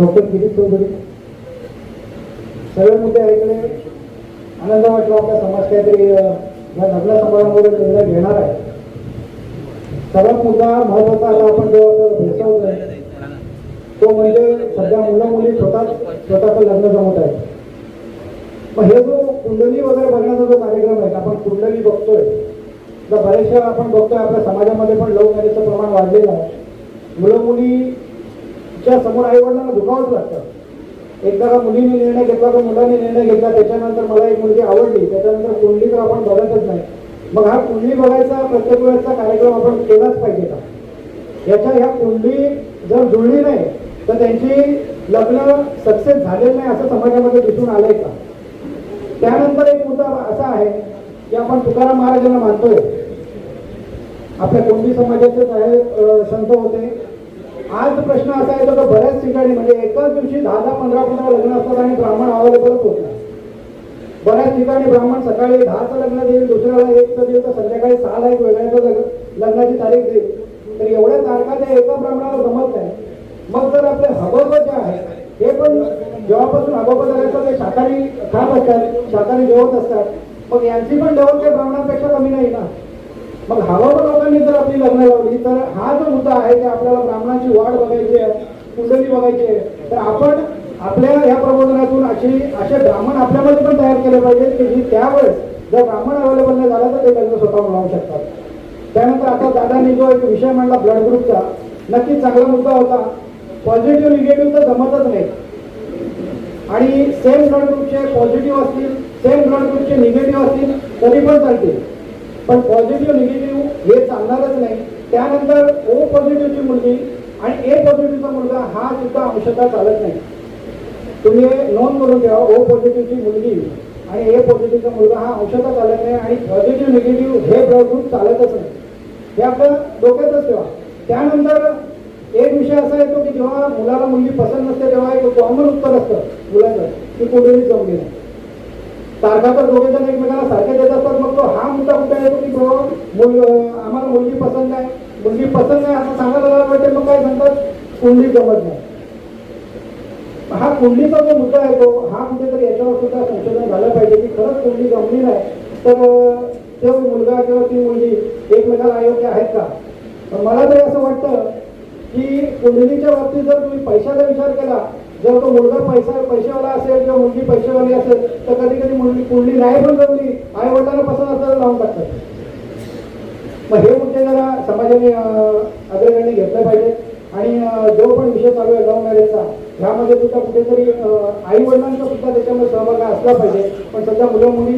Doctor Kirit Chaudhari. सगळे मुद्दे ऐकले. आनंद वाटला आपला समाज काहीतरी या लग्न समारंभामध्ये निर्णय घेणार आहे. सर्वात मुद्दा महत्त्वाचा आता आपण जेव्हा भेटवतोय तो म्हणजे सध्या मुलं मुली स्वतः स्वतःचं लग्न जमवत आहे मग हे जो कुंडली वगैरे बघण्याचा जो कार्यक्रम आहे आपण कुंडली बघतोय. तर बरेचशा आपण बघतोय आपल्या समाजामध्ये पण लव्ह मॅरेजचं प्रमाण वाढलेलं आहे. मुलं मुली मुलीच्या समोर आई वडिलांना दुखावंच लागतं. एकदा का मुलीने निर्णय घेतला तर मुलाने निर्णय घेतला त्याच्यानंतर मला एक मुलगी आवडली त्याच्यानंतर कुंडली तर आपण बघतच नाही. मग हा कुंडली बघायचा प्रत्येक वेळेचा कार्यक्रम आपण केलाच पाहिजे का? याच्या ह्या कुंडली जर जुळली नाही तर त्यांची लग्न सक्सेस झालेलं नाही असं समाजामध्ये दिसून आलंय का? त्यानंतर एक मुद्दा असा आहे की आपण तुकाराम महाराजांना मानतोय. आपल्या कोंडी समाजाचेच आहे संत होते. आज प्रश्न असा येतो की बऱ्याच ठिकाणी म्हणजे एकाच दिवशी दहा दहा पंधरा पंधरा लग्न असतात आणि ब्राह्मण अवेलेबलच होत नाही बऱ्याच ठिकाणी ब्राह्मण सकाळी दहाचं लग्न देईल दुसऱ्याला एकचं देईल तर संध्याकाळी सहाला एक वेगळ्याचं लग्नाची तारीख देईल. तर एवढ्या तारखा त्या एका ब्राह्मणाला जमत नाही. मग जर आपले हबब जे आहे हे पण जेव्हापासून हबब करायचं ते शाकाहारी खात असतात शाकाहारी जेवत असतात. मग यांची पण लेवल काही ब्राह्मणांपेक्षा कमी नाही ना? मग हवामान लोकांनी जर आपली लग्न लावली तर हा जो मुद्दा आहे की आपल्याला ब्राह्मणाची वाढ बघायची आहे कुंडली बघायची आहे तर आपण आपल्या ह्या प्रबोधनातून अशी असे ब्राह्मण आपल्यामध्ये पण तयार केले पाहिजेत की जी त्यावेळेस जर ब्राह्मण अवेलेबल नाही झाला तर ते लग्न स्वतः लावू शकतात. त्यानंतर आता दादांनी जो एक विषय मांडला ब्लड ग्रुपचा नक्कीच चांगला मुद्दा होता. पॉझिटिव्ह निगेटिव्ह तर जमतच नाही. आणि सेम ब्लड ग्रुपचे पॉझिटिव्ह असतील सेम ब्लड ग्रुपचे निगेटिव्ह असतील तरी पण चालतील. पण पॉझिटिव्ह निगेटिव्ह हे चालणारच नाही. त्यानंतर ओ पॉझिटिव्हची मुलगी आणि ए पॉझिटिव्हचा मुलगा हा सुद्धा अंशतः चालत नाही. तुम्ही नोंद करून ठेवा ओ पॉझिटिव्हची मुलगी आणि ए पॉझिटिव्हचा मुलगा हा अंशतः चालत नाही आणि पॉझिटिव्ह निगेटिव्ह हे ब्लड ग्रुप चालतच नाही. हे आपलं डोक्यातच ठेवा. त्यानंतर एक विषय असा येतो की जेव्हा मुलाला मुलगी पसंत नसते तेव्हा एक कॉमन उत्तर असतं मुलाचं की कुठेही जमली नाही तारखा तर दोघे जण एकमेकांना सारखे देत असतात मग तो हा मुद्दा कुठे येतो की बाबा मुल आम्हाला मुलगी पसंत आहे. मुलगी पसंत नाही असं सांगायला मला वाटते मग काय सांगतात? कुंडली जमत नाही. हा कुंडलीचा जो मुद्दा आहे तो हा कुठेतरी याच्यावर सुद्धा संशोधन झालं पाहिजे की खरंच कुंडली जमली नाही. तर तो मुलगा किंवा ती मुलगी एकमेकाला अयोग्य आहेत का? पण मला तरी असं वाटतं की कुंडलीच्या बाबतीत जर तुम्ही पैशाचा विचार केला जर तो मुलगा पैसा पैशावाला असेल किंवा मुलगी पैशावाली असेल तर कधी कधी मुलगी कुंडली नाही पण जमली आई वडिलांना पसंत असं लावून टाकतात. मग हे मुद्दे जरा समाजाने अग्रगण्य घेतले पाहिजे. आणि जो पण विषय चालू आहे लव्ह मॅरेजचा ह्यामध्ये सुद्धा कुठेतरी आई वडिलांचा सुद्धा त्याच्यामध्ये सहभाग असला पाहिजे. पण सध्या मुलं मुली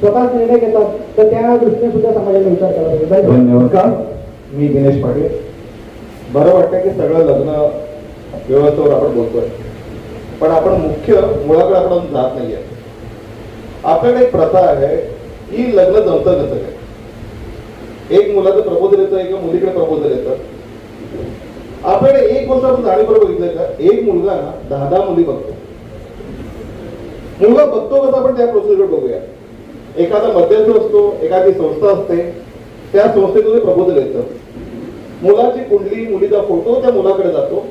स्वतःच निर्णय घेतात तर त्या दृष्टीने सुद्धा समाजाने विचार केला पाहिजे. धन्यवाद. धन्यवाद मी दिनेश पाटील. बरं वाटतं की सगळं लग्न व्यवस्थेवर आपण बोलतोय. पण आपण मुख्य मुळाकडे आपण जात नाहीये. आपल्याकडे एक प्रथा आहे की लग्न जमतं कसं काय एक मुलाचं प्रपोजल येतं एका मुलीकडे प्रपोजल येतं. आपण एक गोष्ट आपण जाणीवपूर्वक बघितलं का? एक मुलगा ना दहा दहा मुली बघतो. मुलगा बघतो कसं आपण त्या प्रोसेसकडे बघूया. एखादा मध्यस्थ असतो एखादी संस्था असते त्या संस्थेतून प्रबोधन येतं. मुलाची कुंडली मुलीचा फोटो त्या मुलाकडे जातो.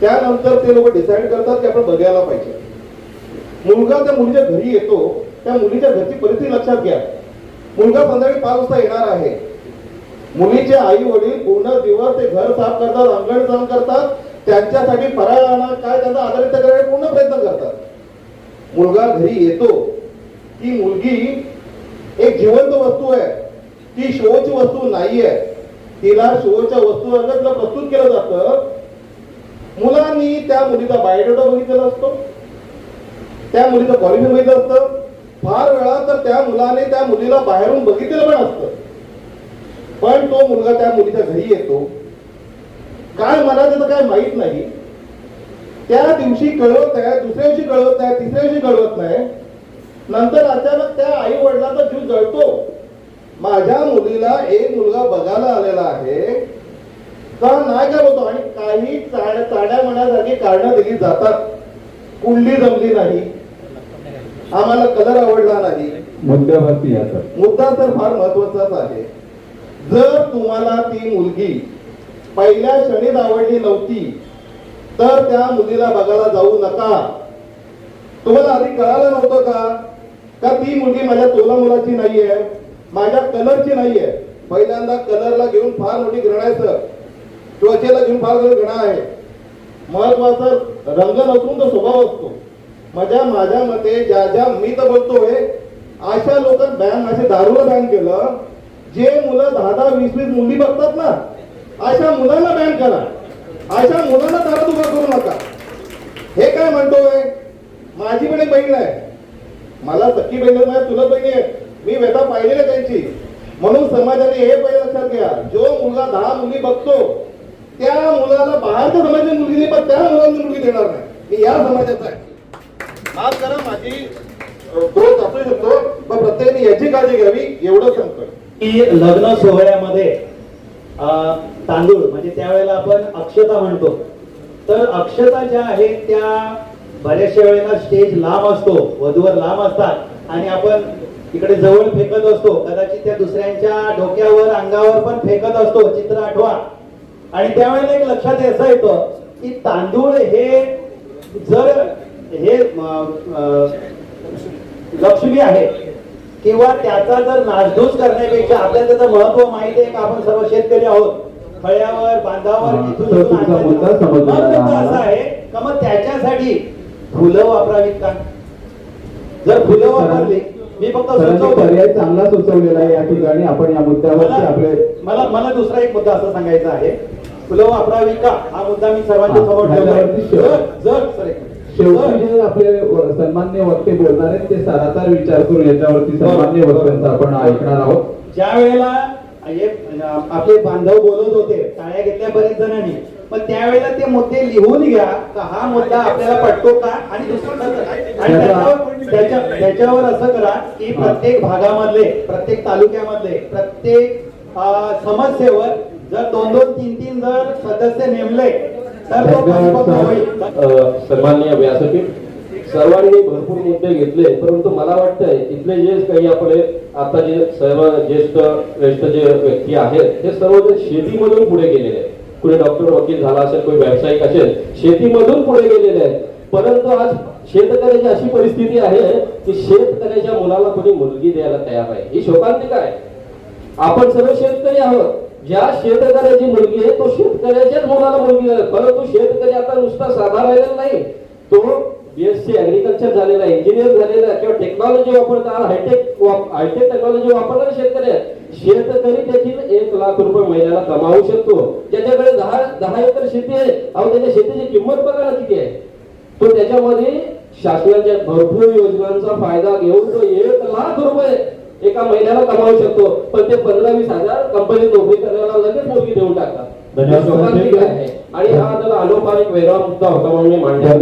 त्यानंतर ते लोक डिसाईड करतात की आपण बघायला पाहिजे. मुलगा त्या मुलीच्या घरी येतो त्या मुलीच्या घरची परिस्थिती लक्षात घ्या. मुलगा संध्याकाळी पाच वाजता येणार आहे. मुलीचे आई वडील पूर्ण दिवस ते घर साफ करतात अंगण साफ करतात. त्यांच्यासाठी फराळ आणा काय त्यांना आधारित करायला पूर्ण प्रयत्न करतात. मुलगा घरी येतो. ती मुलगी एक जिवंत वस्तू आहे. ती शोची वस्तू नाहीये. तिला शोच्या वस्तू तिला प्रस्तुत केलं जातं. मुलांनी त्या मुलीचा बायोडेटा बघितलेला असतो. त्या मुलीचं क्वालिफिकेशन बघितलं असतं. फार वेळा तर त्या मुलाने त्या मुलीला बाहेरून बघितलं पण असतं. पण तो मुलगा त्या मुलीच्या घरी येतो. काय मला त्याचं काय माहीत नाही. त्या दिवशी कळवत आहे दुसऱ्या दिवशी कळवत नाही तिसऱ्या दिवशी कळवत नाही. नंतर अचानक त्या आई वडिलाचा जीव जळतो. माझ्या मुलीला एक मुलगा बघायला आलेला आहे. का नाही काय होतो आणि काही चाड्या म्हणण्यासारखी कारणं दिली जातात. कुंडली जमली नाही. आम्हाला कलर आवडला नाही. मुद्द्यावरती मुद्दा तर फार महत्वाचाच आहे. जर तुम्हाला ती मुलगी पहिल्या क्षणीत आवडली नव्हती तर त्या मुलीला बघायला जाऊ नका. तुम्हाला आधी कळालं नव्हतं का? का ती मुलगी माझ्या तोला मुलाची नाहीये माझ्या कलरची नाहीये? पहिल्यांदा कलरला घेऊन फार मोठी घृणा आहे सर. त्वचेला घेऊन फार मोठी घृणा आहे. महत्त्वाचा रंग नसून तो स्वभाव असतो. माझ्या माझ्या मते ज्या ज्या मी तर बोलतोय अशा लोक बॅन असे दारूला बॅन केलं जे मुलं दहा दहा वीस वीस मुली बघतात ना अशा मुलांना बॅन करा. अशा मुलांना दारात उभा करू नका. हे काय म्हणतोय? माझी पण एक बहीण आहे. मला सख्खी बहिणी नाही तुला बहिणी आहे मी व्यथा पाहिलेली त्यांची. म्हणून समाजाने हे पहिले लक्षात घ्या. जो मुलगा दहा मुली बघतो त्या मुलाला बाहेरच्या समाजाची मुलगी नाही पण त्या मुलांची मुलगी देणार नाही. मी या समाजाचा आहे. आज जरा माझी ग्रोथ असू शकतो पण प्रत्येकाने याची काळजी घ्यावी एवढं सांगतोय. की लग्न सोहळ्यामध्ये तांदूळ म्हणजे त्यावेळेला आपण अक्षता म्हणतो. तर अक्षता ज्या आहेत त्या बऱ्याचशा वेळेला स्टेज लांब असतो वधूवर लांब असतात. आणि आपण इकडे जवळ फेकत असतो कदाचित त्या दुसऱ्यांच्या डोक्यावर अंगावर पण फेकत असतो चित्र आठवा. आणि त्यावेळेला एक लक्षात असं येतं की तांदूळ हे जर हे लक्ष्मी आहे. किंवा त्याचा जर नासधूस करण्यापेक्षा आपल्याला त्याचं महत्त्व माहिती आहे का आपण सर्व शेतकरी आहोत? फळ्यावर बांधावर. असा आहे का मग त्याच्यासाठी फुलं वापरावीत का? जर फुलं वापरली मी फक्त पर्याय चांगला सुचवलेला आहे या ठिकाणी. आपण या मुद्द्यावरती मला आपले मला मला दुसरा एक मुद्दा असा सांगायचा आहे. फुलं वापरावी का? हा मुद्दा मी सर्वांच्या समोर ठेवला. जर शेवटी जे आपले सन्मान्य वक्ते बोलणार आहेत ते सारासार विचार करून याच्यावरती सन्मान्य वक्त्यांचा आपण ऐकणार आहोत. ज्या वेळेला हे आपले बांधव बोलत होते टाळ्या घेतल्या बरेच जणांनी पण त्यावेळेला ते मुद्दे लिहून घ्या का हा मुद्दा आपल्याला पटतो का? आणि दुसरं त्याच्यावर त्याच्या- त्याच्यावर असं करा की प्रत्येक भागामधले प्रत्येक तालुक्यामधले प्रत्येक समस्येवर जर दोन दोन तीन तीन जर सदस्य नेमले सन्माननीय व्यासपीठ सर्वांनी भरपूर मुद्दे घेतले परंतु मला वाटतंय इथले जे काही आपले आता जे सर्व ज्येष्ठ श्रेष्ठ जे व्यक्ती आहेत ते सर्व ते शेतीमधून पुढे गेलेले आहेत. कुणी डॉक्टर वकील झाला असेल कोणी व्यावसायिक असेल शेतीमधून पुढे गेलेले आहेत. परंतु आज शेतकऱ्याची अशी परिस्थिती आहे की शेतकऱ्याच्या मुलाला कोणी मुलगी द्यायला तयार आहे ही शोकांतिका आहे. आपण सर्व शेतकरी आहोत. ज्या शेतकऱ्याची मुलगी आहे तो शेतकऱ्याच्याच मुलाला मुलगी झाला परंतु शेतकरी आता नुसता साधा राहिलेला नाही. तो बीएससी अग्रिकल्चर झालेला इंजिनियर झालेला किंवा टेक्नॉलॉजी वापरता हायटेक हायटेक टेक्नॉलॉजी वापरणारे शेतकरी शेतकरी देखील एक लाख रुपये महिन्याला कमावू शकतो. ज्याच्याकडे दहा दहा एकर शेती आहे अहो त्याच्या शेतीची किंमत बघा ना किती आहे. तो त्याच्यामध्ये शासनाच्या भरपूर योजनांचा फायदा घेऊन तो एक लाख रुपये एका महिन्याला कमावू शकतो पण ते पंधरा वीस हजार कंपनीत नोकरी करण्याला लगेच मुलगी देऊन टाकतात. आणि हा अलोपारिक वेगळा मुद्दा होता म्हणून मी मांडला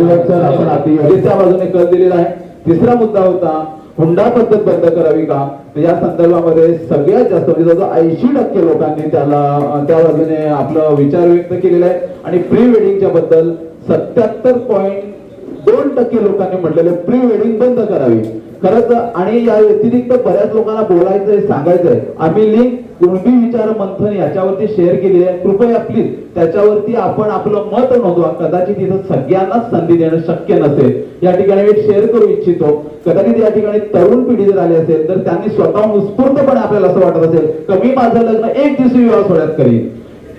बाजूने कल दिलेला आहे. तिसरा मुद्दा होता हुंडा पद्धत बंद करावी का? या संदर्भामध्ये सगळ्यात जास्त म्हणजे जवळजवळ ऐंशी टक्के लोकांनी त्याला त्या बाजूने आपलं विचार व्यक्त केलेला आहे. आणि प्री वेडिंगच्या बद्दल सत्याहत्तर पॉईंट दोन टक्के लोकांनी म्हटलेले प्री वेडिंग बंद करावी. खरंच आणि या व्यतिरिक्त बऱ्याच लोकांना बोलायचंय सांगायचंय. आम्ही लिंक कुणबी विचार मंथन याच्यावरती शेअर केलेली आहे. कृपया प्लीज त्याच्यावरती आपण आपलं मत नोंदवा. कदाचित इथं सगळ्यांनाच संधी देणं शक्य नसेल. या ठिकाणी मी शेअर करू इच्छितो. कदाचित या ठिकाणी तरुण पिढी जर आली असेल तर त्यांनी स्वतः उत्स्फूर्तपणे आपल्याला असं वाटत असेल का मी माझं लग्न एक दिवशी विवाह सोहळ्यात करीन.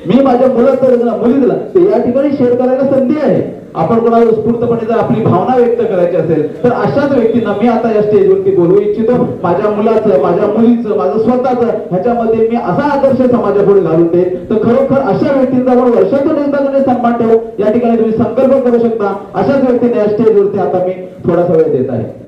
मी माझ्या मुलाचं मुलीला ते या ठिकाणी शेअर करायला संधी आहे. आपण कोणाला उत्स्फूर्तपणे जर आपली भावना व्यक्त करायची असेल तर अशाच व्यक्तींना मी आता या स्टेजवरती बोलवू इच्छितो. माझ्या मुलाचं माझ्या मुलीचं माझं स्वतःचं ह्याच्यामध्ये मी असा आदर्श समाजापुढे घालून दे तर खरोखर अशा व्यक्तींचा आपण वर्षातून एकदा तुम्ही सन्मान ठेवू? या ठिकाणी तुम्ही संकल्प करू शकता. अशाच व्यक्तीने या स्टेजवरती आता मी थोडासा वेळ देत आहे.